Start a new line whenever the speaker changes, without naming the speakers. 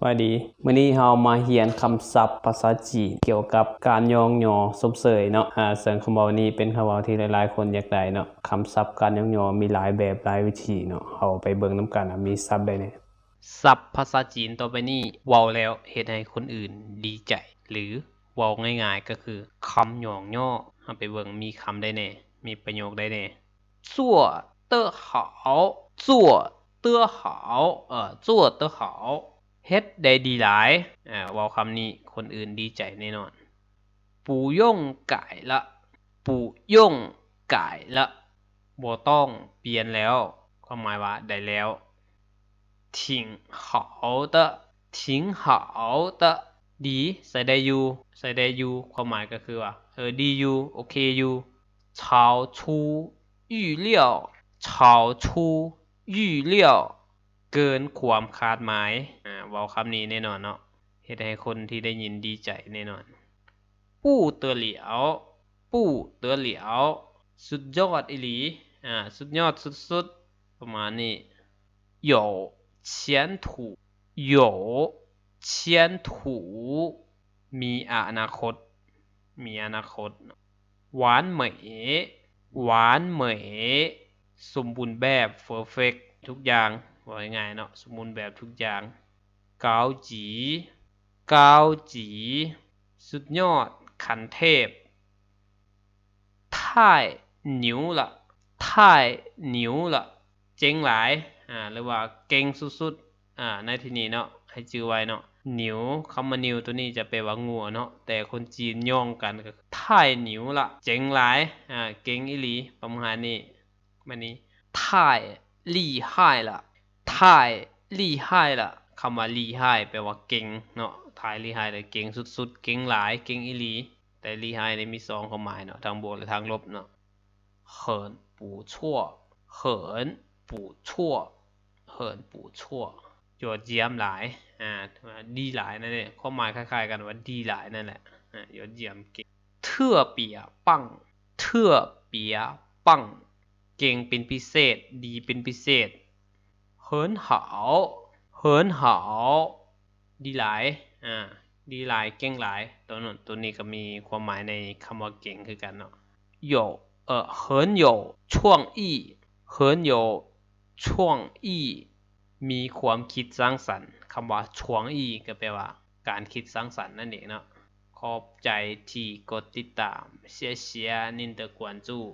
สวัสดีมื้อนี้เรามาเรียนคำศัพท์ภาษาจีนเกี่ยวกับการยองยอสมเสยเนาะอ่าซึ่งคำเว้านี้เป็นคำเว้าที่หลายๆ คนอยากได้เนาะคำศัพท์การยองยอมีหลายแบบหลายวิธีเนาะเราไปเบิ่งนํกันว่ามีศัพท์ใดแหน่
ศัพท์ภาษาจีนต่อไปนี้เว้าแล้วเฮ็ดให้คนอื่นดีใจ หรือเว้าง่ายๆก็คือคำหยองย่อเฮาไปเบิ่งมีคำได้แน่ มีประโยคได้แน่做得好做得好เอ่อ做得好 เฮ็ดได้ดีหลายอ่าเว้าคำนี้คนอื่นดีใจแน่นอน不用改了不用改了บ่ต้องเปลี่ยนแล้ว ความหมายว่าได้แล้ว 挺好的挺好的ดีใส่ได้อยู่ใส่ได้อยู่ความหมายก็คือว่าเออดีอยู่โอเคอยู่超出预料超出预料 เกินความคาดหมายอ่าเว้าคำนี้แน่นอนเนาะเฮ็ดให้คนที่ได้ยินดีใจแน่นอน不得了不得了สุดยอดอีหลีอ่าสุดยอดสุดๆประมาณนี้ 有前途有前途มีอนาคต มีอนาคตหวานเหมยหวานเหมยสมบูรณ์แบบ perfect ทุกอย่าง บอกง่ายๆเนาะสมบูรณ์แบบทุกอย่างเกาจีเกาจี สุดยอดขันเทพท่ายหนิวละทหนิวละเจ๋งหลายอ่าหรือว่าเก่งสุดๆอ่าในที่นี้เนาะให้จื้อไว้เนาะหนิวคำว่าหนิวตัวนี้จะแปลว่างัวเนาะแต่คนจีนย่องกันก็ท่ายหนิวละเจ๋งหลายอ่าเก่งอีหลีประมาณนี้มันนี้ท่ายลี่ไฮละ 太厉害了คำว่า厉害แปลว่าเก่งเนาะถ่ายเก่งสุดๆ เก่งหลายเก่งอีหลี แต่ลี่ในมีสองความหมายเนาะทางบวกและทางลบเนาะเหินปูชั่ยอดเยี่ยมหลายอ่าดีหลายนั่นเองข้อหมายคล้ายๆกันว่าดีหลายนั่นแหละอ่ายอดเยี่ยมเก่งเทื่อเปียปังเทื่อเปียปังเก่งเป็นพิเศษ ดีเป็นพิเศษ เหินเหาเหินเหาดีหลายอ่าดีหลายเก่งหลายตัวนั้นตัวนี้ก็มีความหมายในคำว่าเก่งคือกันเนาะโเออเหินโยช่อี้เหินโยช่วมีความคิดสร้างสรรค์คำว่าช่วงอีก็แปลว่า การคิดสร้างสรรค์นั่นเองเนาะขอบใจที่กดติดตามเสียเสียนินเตอร์กวนจู้